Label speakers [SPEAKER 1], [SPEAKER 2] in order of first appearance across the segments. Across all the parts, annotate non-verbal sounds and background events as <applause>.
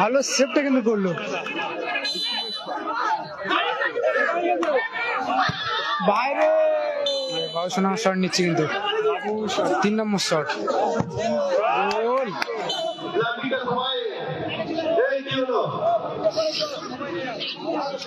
[SPEAKER 1] ভালো সেভটা কিন্তু করল। বাইরে। বাবুসোনা শট নিচ্ছে কিন্তু। তিন নম্বর শট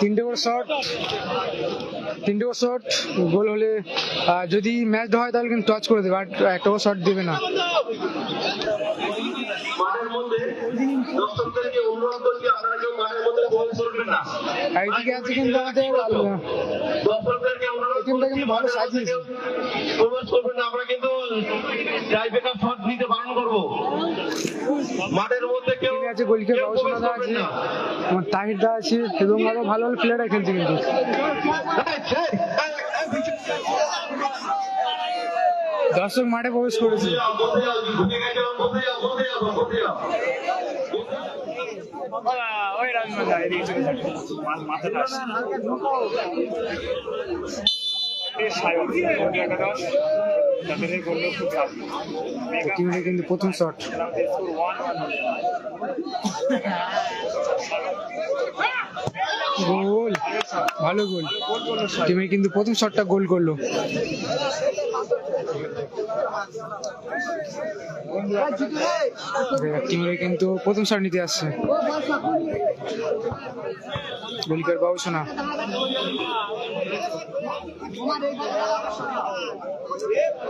[SPEAKER 1] তিনটে করে শট তিনটে ওভার শট গোল হলে যদি ম্যাচ হয় তাহলে কিন্তু টচ করে দেবে আর একটা ওভার শট দেবে না। একদিকে আছে কিন্তু আমাদের টিমটা কিন্তু ভালো সাজিয়েছে
[SPEAKER 2] প্রবেশ করবেন না আমরা কিন্তু টাই শট নিতে বারণ করব। মাঠের মধ্যে কেউ
[SPEAKER 1] আছে দা। আমার তাহির দা আছে এবং আরও ভালো ভালো প্লেয়াররা খেলছে কিন্তু। দর্শক মাঠে প্রবেশ করেছে।
[SPEAKER 3] ওই রাজমাতা এদিকে মাথাটা সায়ন। পনেরো
[SPEAKER 1] টিমে কিন্তু প্রথম শট গোল। ভালো গোল। টিমে কিন্তু প্রথম শটটা গোল করল। টিমে কিন্তু প্রথম শট নিতে আসছে। গোলকিপার বাবুসোনা
[SPEAKER 3] প্রশান্ত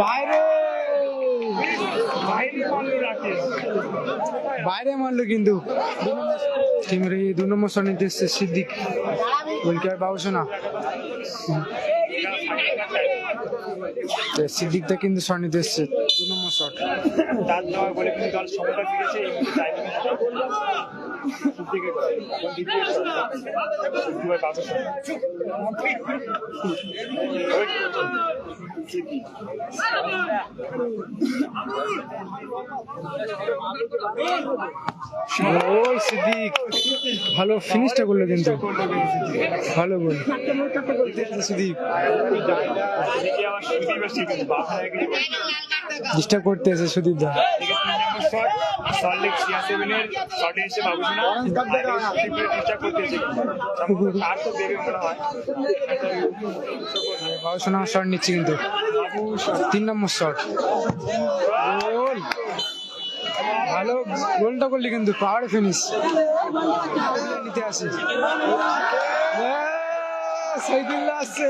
[SPEAKER 1] বাইরে।
[SPEAKER 3] বাইরে মারলো
[SPEAKER 1] মারলো কিন্তু। টিমের এই দু নম্বর নিতে এসছে সিদ্দিক। গোলকিপার বাবুসোনা সিদ্দিকটা কিন্তু নিতে এসছে দু নম্বর শট।
[SPEAKER 3] তার বলে কিন্তু দল সময়টা ফিরেছে
[SPEAKER 1] গোল সিদ্দিক ভালো ফিনিশটা করল কিন্তু ভালো গোল সিদ্দিক ডিস্টার্ব করতে এসে সুদীপ দা। কিন্তু। তিন নম্বর ভালো গোলটা করলি কিন্তু পাওয়ার ফিনিশ নিতে আসে। সাইকেল আসছে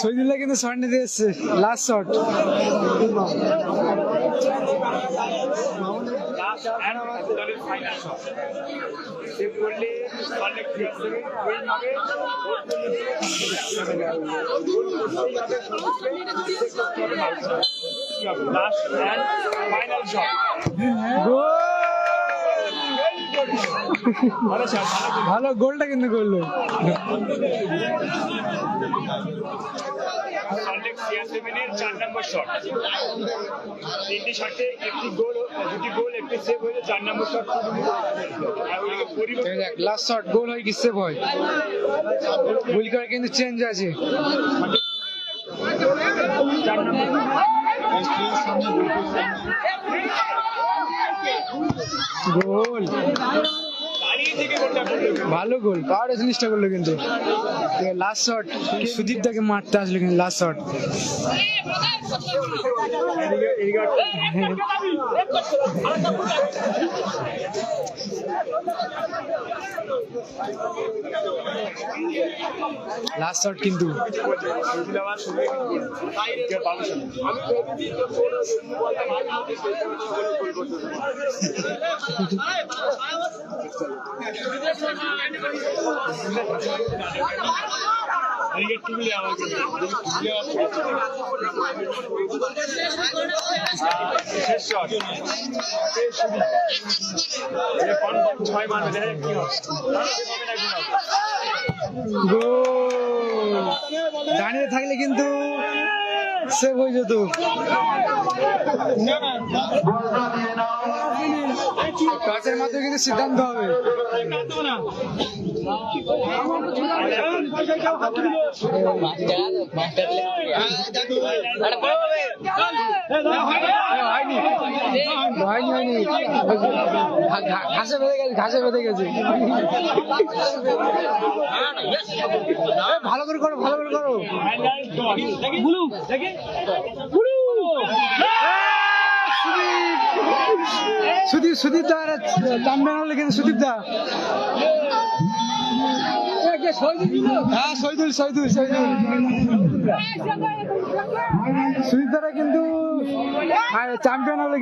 [SPEAKER 1] শহীদুল্লাহ কিন্তু শট নিতে এসছে last shot
[SPEAKER 3] last final shot save করলে সল্টলেক সিয়া সেভেন উইন হবে last and final shot
[SPEAKER 1] goal
[SPEAKER 3] ভালো
[SPEAKER 1] গোলটা কিন্তু করল।
[SPEAKER 3] চার নম্বর শট তিনটি শটে একটি গোল দুটি গোল একটি সেভ হয়েছে চার number shot
[SPEAKER 1] last shot goal হয় কি সেভ হয়? গোলকিপার কিন্তু চেঞ্জ আছে।
[SPEAKER 3] চার নম্বর
[SPEAKER 1] গোল ভালো গোল পাওয়ার জিনিসটা করল কিন্তু। লাস্ট শট সুদীপ দাকে মারতে আসলো কিন্তু লাস্ট শট লাস্ট শট কিন্তু। <laughs> দাঁড়িয়ে থাকলে কিন্তু সেভ হয়ে যেত। টসের মাধ্যমে কিন্তু সিদ্ধান্ত হবে। ঘাসে বেঁধে গেছে, ঘাসে বেঁধে গেছে। ভালো করে করো, ভালো করে করো। সুদীপ সুদীপ দা চ্যাম্পিয়ন হলে কিন্তু সুদীপ দা। হ্যাঁ শহীদুল শহীদুল শহীদুল। সুদীপ দারা কিন্তু চ্যাম্পিয়ন হলে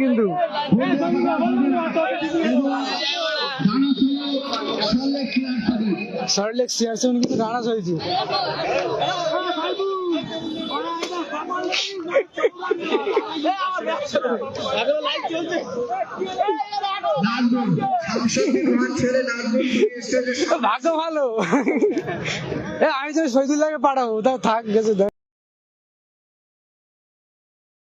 [SPEAKER 1] ভাগ্য ভালো। আমি তো শহীদুল্লাহকে পাঠাবো। তাও থাক গেছে